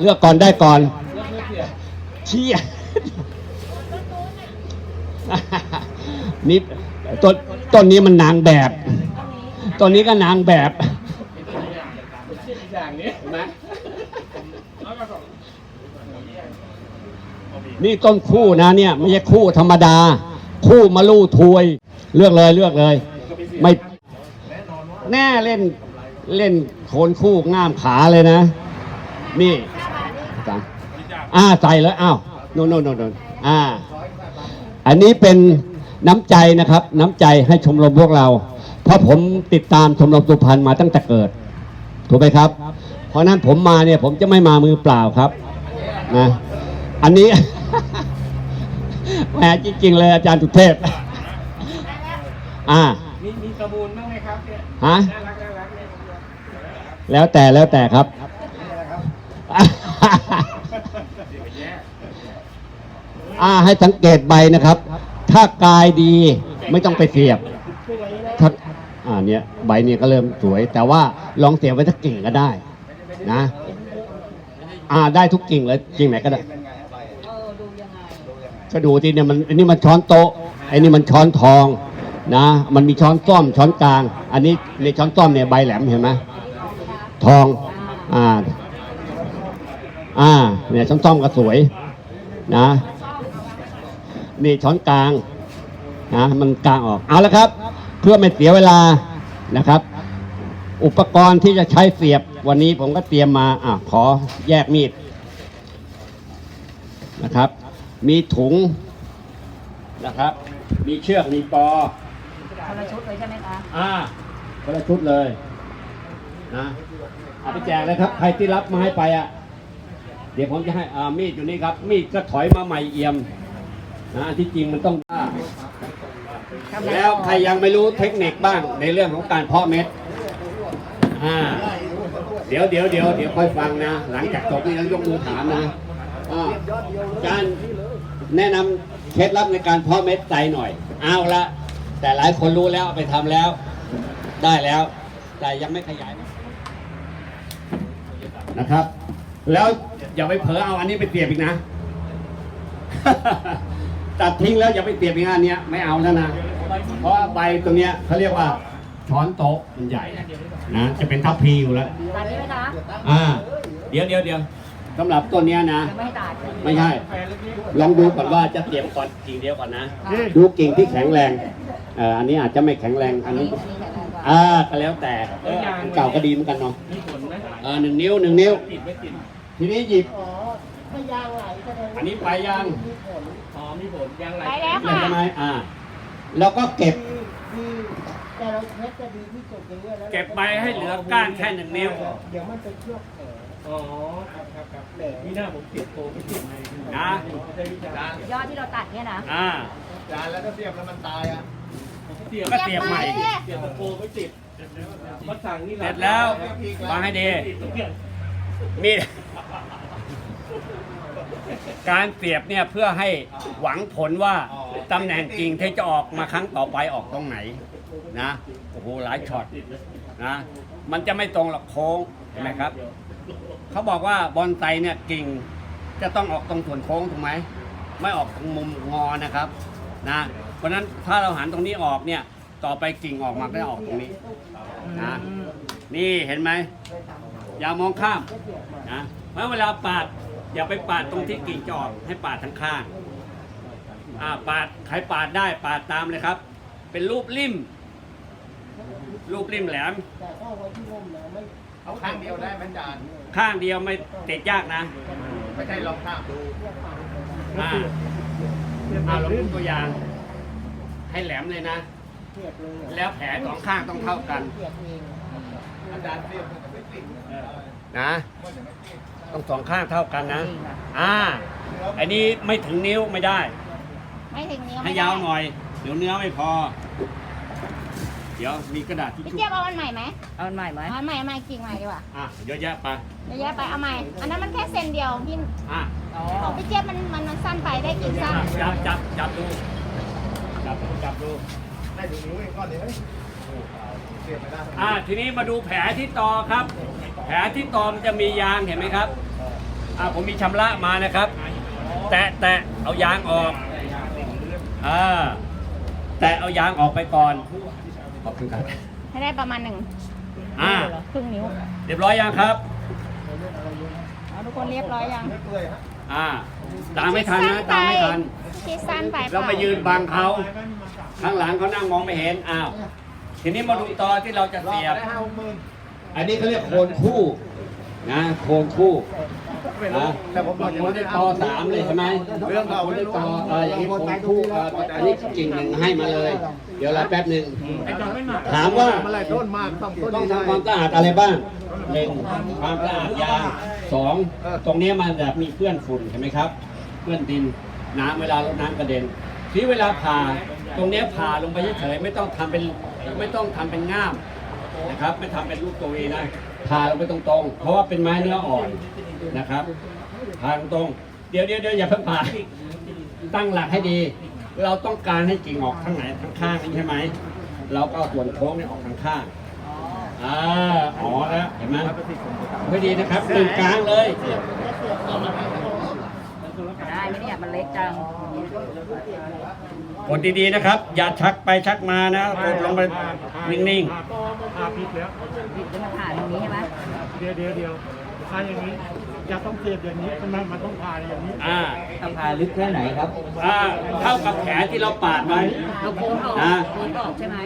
เลือกก่อนได้ก่อนเชี้นี่ต้นต้นนี้มันนางแบบต้นนี้ก็นางแบบนี่ต้นคู่นะเนี่ย ไม่ใช่คู่ธรรมดา คู่มะลู่ทวย เลือกเลยเลือกเลย ไม่แน่เล่นเล่นโคนคู่ง่ามขาเลยนะ นี่ จ้ะอ่าใส่แล้วอ้าวโน่นโน่นโน่นโน่นอ่า อันนี้เป็นน้ำใจนะครับ น้ำใจให้ชมรมพวกเรา เพราะผมติดตามชมรมสุพรรณมาตั้งแต่เกิด ถูกไหมครับ เพราะฉะนั้นผมมาเนี่ยผมจะไม่มามือเปล่าครับนะอันนี้แหมจริงๆเลยอาจารย์สุเทพอ่ามีมีกระบูนบ้างไหมครับเนี่ยฮะน่ารักน่ารักเนี่ยแล้วแต่แล้วแต่ครับ อ่าให้สังเกตใบนะครับ ถ้ากายดีไม่ต้องไปเสียบถ้าอ่าเนี่ยใบเนี่ยก็เริ่มสวย แต่ว่าลองเสียบไว้สักกิ่งก็ได้นะ อ่าได้ทุกกิ่งเลยกิ่งไหนก็ได้ก็ดูที่เนี่ยมันอันนี้มันช้อนโต๊ะไอ้นี่มันช้อนทองนะ มันมีช้อนส้อมช้อนกลาง อันนี้ในช้อนส้อมเนี่ยใบแหลมเห็นไหมทอง อ่า อ่า เนี่ยช้อนส้อมก็สวยนะ นี่ช้อนกลางนะมันกลางออกเอาละครับ เพื่อไม่เสียเวลานะครับ อุปกรณ์ที่จะใช้เสียบวันนี้ผมก็เตรียมมาอะขอแยกมีดนะครับ มีถุงนะครับ มีเชือกมีปอคนละชุดเลยใช่ไหมคะอ่าคนละชุดเลยนะเอาไปแจกเลยครับ ใครที่รับไม้ไปอะเดี๋ยวผมจะให้อ่ามีดอยู่นี่ครับ มีดก็ถอยมาใหม่เอี่ยม นะที่จริงมันต้องอ่าแล้วใครยังไม่รู้เทคนิคบ้างในเรื่องของการเพาะเม็ดอ่าเดี๋ยวเดี๋ยวเดี๋ยวเดี๋ยวค่อยฟังนะ หลังจากจบนี่ต้องยกมือถามนะอ่าการแนะนำเคล็ดลับในการเพาะเม็ดใจหน่อย เอาละแต่หลายคนรู้แล้วไปทำแล้ว ได้แล้ว แต่ยังไม่ขยายนะครับ แล้วอย่าไปเผลอเอาอันนี้ไปเสียบอีกนะ ตัดทิ้งแล้วอย่าไปเสียบอีกนะอันเนี้ยไม่เอาแล้วนะ เพราะว่าใบตรงเนี้ยเขาเรียกว่าช้อนโต๊ะมันใหญ่นะจะเป็นทัพพีอยู่แล้วตัดนี้ไหมคะอ่าเดี๋ยวเดี๋ยวเดี๋ยวสำหรับต้นเนี้ยนะ ยังไม่ให้ตัดไม่ใช่ ลองดูก่อนว่าจะเสียบก่อนกิ่งเดียวก่อนนะ ดูกิ่งที่แข็งแรงเอ่ออันนี้อาจจะไม่แข็งแรงอันนี้อ่าก็แล้วแต่เอออันเก่าก็ดีเหมือนกันเนาะมีผลไหมเออหนึ่งนิ้วหนึ่งนิ้ว ติดไม่ติดทีนี้หยิบอันนี้ไปยังอ๋อมีผลยางไหลไปแล้วเห็นค่ะไหมอ่า แล้วก็เก็บแต่เราเทสจะดีที่สุดอย่างเงี้ยแล้วเก็บใบให้เหลือก้านแค่หนึ่งนิ้ว เดี๋ยวมันจะเคลือบแผลอ๋อครับครับครับนี่หน้าผมติดโตไม่ติดในนะยอดที่เราตัดเนี่ยนะอ่าจานแล้วก็เสียบแล้วมันตายอะเสียบก็เสียบใหม่เสียบตะโกไม่ติดมัดสั่งนี่เสร็จแล้ว วางให้ดีมีด การเสียบเนี่ยเพื่อให้หวังผลว่าตำแหน่งกิ่งที่จะออกมาครั้งต่อไปออกตรงไหนนะโอ้โหหลายช็อตนะมันจะไม่ตรงหรอกโค้งเห็นไหมครับเขาบอกว่าบอนไซเนี่ยกิ่งจะต้องออกตรงส่วนโค้งถูกไหมไม่ออกตรงมุมงอนะครับนะเพราะฉะนั้นถ้าเราหันตรงนี้ออกเนี่ยต่อไปกิ่งออกมาก็จะออกตรงนี้นะนี่เห็นไหมอย่ามองข้ามนะเพราะเวลาปาด อย่าไปปาดตรงที่กิ่งจะออกให้ปาดทั้งข้างอ่าปาดใครปาดได้ปาดตามเลยครับ เป็นรูปริ่ม รูปริ่มแหลม แต่ถ้าไว้ที่ร่มนะไม่เอาข้างเดียวได้ไหมจานข้างเดียวไม่ติดยากนะไม่ใช่ลองข้ามดูอ่าอ่าเราดูตัวอย่าง ให้แหลมเลยนะเสียบเลยอะแล้วแผลสองข้างต้องเท่ากันเสียบเองอะอาจารย์เสียบมันก็ไม่ติดนะ ต้องสองข้างเท่ากันนะ อ่า อันนี้ไม่ถึงนิ้วไม่ได้ ไม่ถึงนิ้วให้ยาวหน่อย เดี๋ยวเนื้อไม่พอ เดี๋ยวมีกระดาษทิชพี่ชู่เจี๊ยบเอาอันใหม่ไหมเอาอันใหม่ไหมเอาอันใหม่เอาใหม่กิ่งใหม่ดีกว่าอะเยอะแยะไปเดี๋ยวแยกไปเอาใหม่ อันนั้นมันแค่เซนเดียวพี่อะอ๋อของพี่เจี๊ยบมันมันมันสั้นไปได้กิ่งสั้นจับจับจับดู จับจับดู ได้ดูนิ้วอีกก้อนเดียวเสียบไม่ได้อะทีนี้มาดูแผลที่ตอครับ แผลที่ตอมนจะมียางเห็นไหมครับอ่าผมมีชำระมานะครับ แตะแตะเอายางออกอ่าแตะเอายางออกไปก่อนขอบคุณครับให้ได้ประมาณหนึ่งอ่าครึ่งนิ้ว เรียบร้อยยังครับเอาทุกคนเรียบร้อยยังไม่เปื่อยฮะอ่าตามไม่ทันนะตามไม่ทันชิดสั้นไปเราไปยืนบังเขาข้างหลังเขานั่งมองไม่เห็นอ้าวทีนี้มาดูตอนที่เราจะรอบเสียบ ได้ห้าหกหมื่นอันนี้เขาเรียกโคนคู่นะโคนคู่ไม่รู้นะแต่ผมบอกอย่างคนนี้ได้ตอสามเลยใช่ไหมเรื่องเขาคนไม่ได้รู้ตอเอออย่างนี้โคนคู่เอออันนี้กิ่งหนึ่งให้มาเลย เดี๋ยวรอแป๊บหนึ่งถามว่าเมื่อไรต้นมากต้องต้นต้องนี้ได้ทำความสะอาดอะไรบ้างหนึ่งความสะอาดยางสองตรงเนี้ยมันแบบมีเปื้อนฝุ่นเห็นไหมครับเปื้อนดินน้ำเวลารดน้ำกระเด็นที่เวลาผ่าตรงเนี้ยผ่าลงไปเฉยๆไม่ต้องทำเป็นไม่ต้องทำเป็นง่าม นะครับไม่ทำเป็นลูกตัวเองนะผ่าลงไปตรงๆ เพราะว่าเป็นไม้เนื้ออ่อนนะครับผ่าตรงๆเดี๋ยวเดี๋ยวเดี๋ยวอย่าเพิ่งผ่าตั้งหลักให้ดี เราต้องการให้กิ่งออกข้างไหนข้างข้างนี้ใช่ไหมเราก็เอาส่วนโค้งเนี่ยออกข้างข้างๆอ่าอ๋อแล้วเห็นไหมไม่ดีนะครับตรงกลางเลยได้ไหมเนี่ยมันเล็กจัง กดดีๆนะครับ อย่าชักไปชักมานะกดลงไปนิ่งพาพิษแล้วผิดจะมาผ่านตรงนี้ใช่ไหมเดี๋ยวเดี๋ยวเดี๋ยวพาอย่างนี้จะต้องเสียบอย่างนี้ใช่ไหมมันต้องพาอย่างนี้ ๆอ่าต้องผ่าลึกแค่ไหนครับ อ่าเท่ากับแขนที่เราปาดไว้เราโค้งออกอ่า โค้งออกใช่ไหม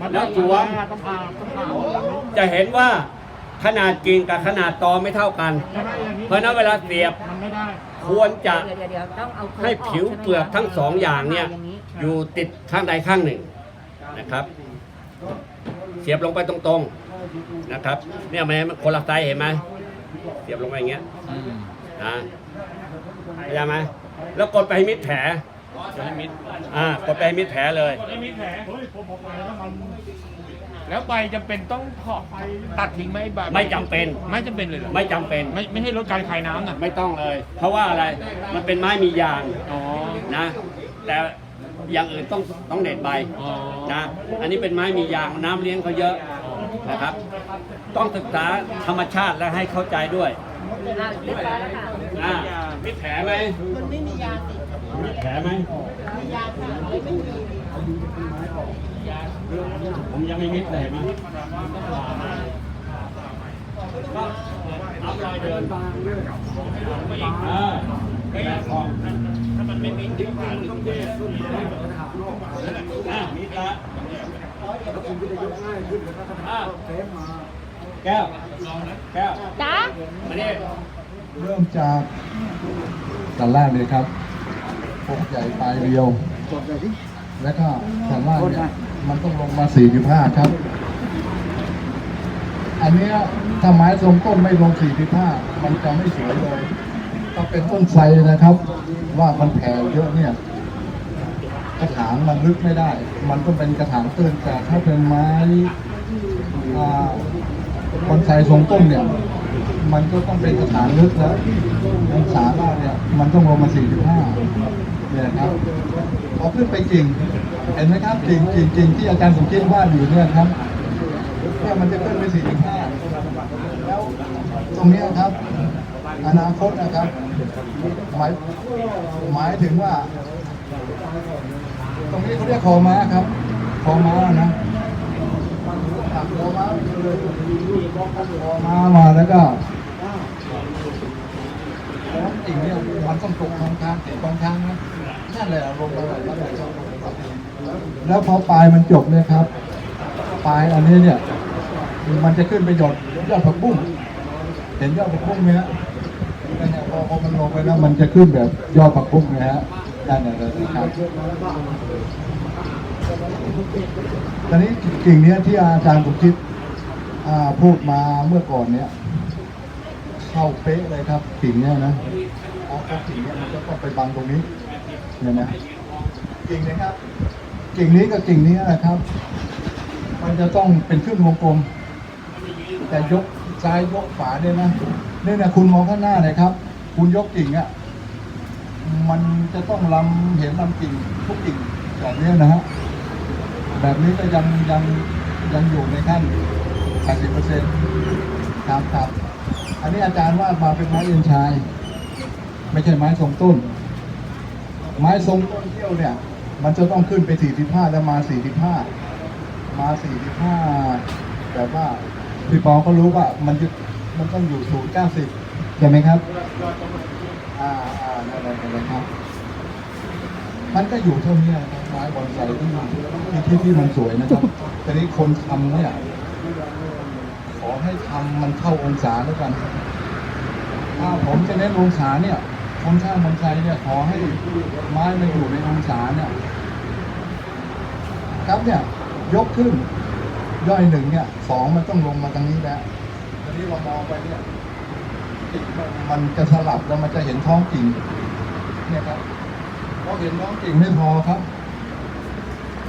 มันแล้วต้องสวมพาต้องพาต้องพาอย่างนี้จะเห็นว่าขนาดกิ่งกับขนาดตอไม่เท่ากันใช่ไหมอย่างนี้เพราะฉะนั้นเวลาเสียบมัน ไม่ได้ ควรจะเดี๋ยวเดี๋ยวเดี๋ยวต้องเอาโค้งให้ผิวเปลือกทั้งสองอย่างเนี่ยอย่างนี้อยู่ติดข้างใดข้างหนึ่งนะครับ เสียบลงไปตรงๆนะครับ เนี่ยมันคนละไซส์เห็นไหมเสียบลงไปอย่างเงี้ยนะเข้าใจไหมแล้วกดไปให้มิดแผล อ่ากดไปให้มิดแผลเลย ไม่มีแผลเฮ้ยผมบอกไปแล้วมันแล้วใบจำเป็นต้องเผาไปตัดทิ้งไหมใบไม่จำเป็น ไม่จำเป็นเลยเหรอไม่จำเป็น ไม่ไม่ให้ลดการคายน้ำน่ะไม่ต้องเลย เพราะว่าอะไร มันเป็นไม้มียางอ๋อ นะ แต่อย่างอื่นต้องต้องเด็ดใบอ๋อ นะ อันนี้เป็นไม้มียางน้ำเลี้ยงเขาเยอะนะครับ ต้องศึกษาธรรมชาติและให้เข้าใจด้วย อ้าวเรียบร้อยแล้วค่ะอ่ามีแผลไหมมันไม่มียาติดมีแผลไหมมียาค่ะไม่มีผมยังไม่มิดเลยมั้งก็เอารอยเดินอ่าไม่อยากออกถ้ามันไม่มีทิ้งผ่านต้องแยกอ่ามิดละอ่า แก้วแก้วจ้ามาเนี่ยเริ่มจากด้านล่างเลยครับปกใหญ่ปลายเรียว แล้วก็ด้านล่างเนี่ยมันต้องลงมา 45 ครับ อันเนี้ยถ้าไม้ทรงต้นไม่ลง 45 มันจะไม่สวยเลยต้องเป็นต้นไทรนะครับ ว่ามันแผ่เยอะเนี่ยกระถางมันลึกไม่ได้ มันต้องเป็นกระถางตื้นแต่ถ้าเป็นไม้ อ่าบอนไซทรงต้นเนี่ย มันก็ต้องเป็นกระถางลึกแล้วองศาบ้านเนี่ย มันต้องลงมา 45เนี่ยครับพอขึ้นไปกิ่งเห็นไหมครับกิ่งกิ่งกิ่งที่อาจารย์สมคิดว่าดอยู่เนี่ยครับเนี่ยมันจะขึ้นไป 45 แล้วตรงนี้ครับ อนาคตนะครับ หมายหมายถึงว่า ตรงนี้เขาเรียกคอม้าครับคอม้านะ มามาแล้วก็แล้วจริงเนี่ยมันต้องตกทางทางเสียบางทางนะนั่นแหละลงไปแบบนั้นเลยแล้วพอปลายมันจบเนี่ยครับ ปลายอันนี้เนี่ยมันจะขึ้นไปหยดยอดผักบุ้งเห็นยอดผักบุ้งไหมฮะนั่นแหละพอมันลงไปแล้วมันจะขึ้นแบบยอดผักบุ้งนะฮะนั่นแหละเลยครับ ตอนนี้กิ่งนี้ที่อาจารย์ผมคิดพูดมาเมื่อก่อนเนี้ยเข้าเป๊ะเลยครับกิ่งเนี้ยนะเพราะกิ่งเนี้ยมันจะต้องไปบังตรงนี้เนี่ยนะกิ่งนี้ครับกิ่งนี้กับกิ่งนี้นะครับ มันจะต้องเป็นขึ้นวงกลมแต่ยกซ้ายยกขวาเนี่ยนะเนี่ยนะคุณมองข้างหน้าเลยครับ คุณยกกิ่งอะมันจะต้องลำเห็นลำกิ่งทุกกิ่งแบบนี้นะฮะ แบบนี้ก็ยังยังยังอยู่ในขั้น 80เปอร์เซ็นต์ครับครับ อันนี้อาจารย์ว่ามาเป็นไม้เอ็นชาย ไม่ใช่ไม้ทรงต้น ไม้ทรงต้นเที่ยวเนี่ย มันจะต้องขึ้นไป 45 แล้วมา 45 มา 45แบบว่าพี่ปองก็รู้ว่ามันจะมันต้องอยู่ศูนย์90 ใช่ไหมครับอ่าอ่านั่นแหละนั่นแหละครับ มันก็อยู่เท่านี้นะครับไม้บอนไซที่ที่ที่ที่มันสวยนะครับแต่นี้คนทำเนี่ย ขอให้ทำมันเข้าองศาแล้วกันถ้าผมจะเน้นองศาเนี่ย คนช่างบอนไซเนี่ยขอให้ไม้มันอยู่ในองศาเนี่ยครับเนี่ยยกขึ้นย่อยหนึ่งเนี่ยสองมันต้องลงมาทางนี้แล้วตอนนี้เรามองไปเนี่ยมันมันจะสลับแล้วมันจะเห็นท้องกิ่งเนี่ยครับ พอเห็นท้องกิ่งไม่พอครับ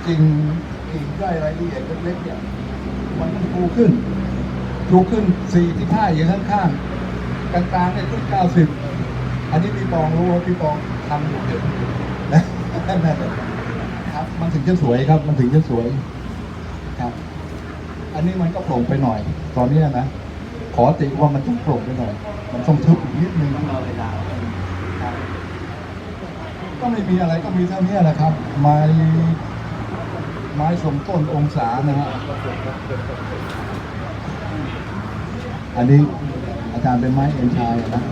กิ่งกิ่งย่อยรายละเอียดเล็กๆเนี่ยมันต้องฟูขึ้นฟูขึ้นสี่ที่ห้าอย่างข้างๆกลางๆเนี่ยขึ้นเก้าสิบอันนี้พี่ปองรู้ว่าพี่ปองทำอยู่เห็นนะนั่นแหละครับ มันถึงจะสวยครับ มันถึงจะสวยครับ อันนี้มันก็โปร่งไปหน่อย ตอนนี้นะขอติว่ามันต้องโปร่งไปหน่อย มันต้องทึบอีกนิดนึง ก็ไม่มีอะไรก็มีเท่านี้แหละครับ ไม้ไม้สมต้นองศานะฮะอันนี้อาจารย์เป็นไม้เอ็นชายนะ